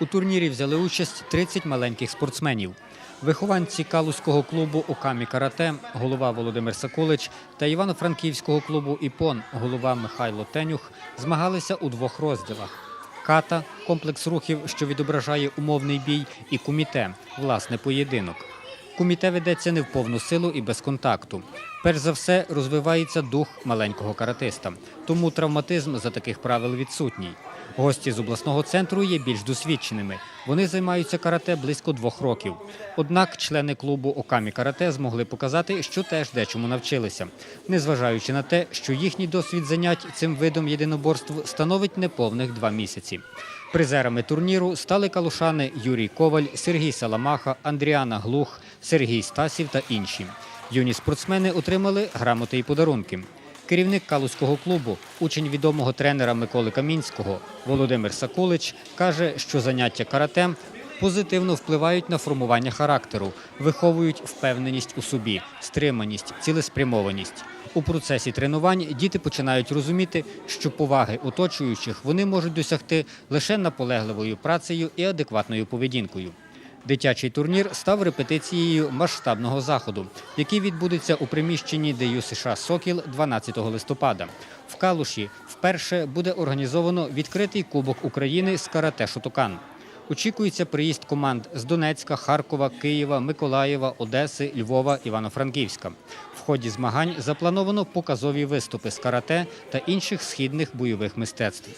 У турнірі взяли участь 30 маленьких спортсменів. Вихованці Калузького клубу Окамі Карате, голова Володимир Сакулич та Івано-Франківського клубу Іпон, голова Михайло Тенюх, змагалися у двох розділах. Ката комплекс рухів, що відображає умовний бій, і куміте власне поєдинок. Куміте ведеться не в повну силу і без контакту. Перш за все, розвивається дух маленького каратиста, тому травматизм за таких правил відсутній. Гості з обласного центру є більш досвідченими. Вони займаються карате близько двох років. Однак члени клубу Окамі Карате змогли показати, що теж дечому навчилися, незважаючи на те, що їхній досвід занять цим видом єдиноборств становить неповних два місяці. Призерами турніру стали калушани Юрій Коваль, Сергій Саламаха, Андріана Глух, Сергій Стасів та інші. Юні спортсмени отримали грамоти і подарунки. Керівник Калузького клубу, учень відомого тренера Миколи Камінського Володимир Сакулич каже, що заняття каратем позитивно впливають на формування характеру, виховують впевненість у собі, стриманість, цілеспрямованість. У процесі тренувань діти починають розуміти, що поваги оточуючих вони можуть досягти лише наполегливою працею і адекватною поведінкою. Дитячий турнір став репетицією масштабного заходу, який відбудеться у приміщенні ДЮ США Сокіл 12 листопада. В Калуші вперше буде організовано відкритий Кубок України з карате Шотокан. Очікується приїзд команд з Донецька, Харкова, Києва, Миколаєва, Одеси, Львова, Івано-Франківська. В ході змагань заплановано показові виступи з карате та інших східних бойових мистецтв.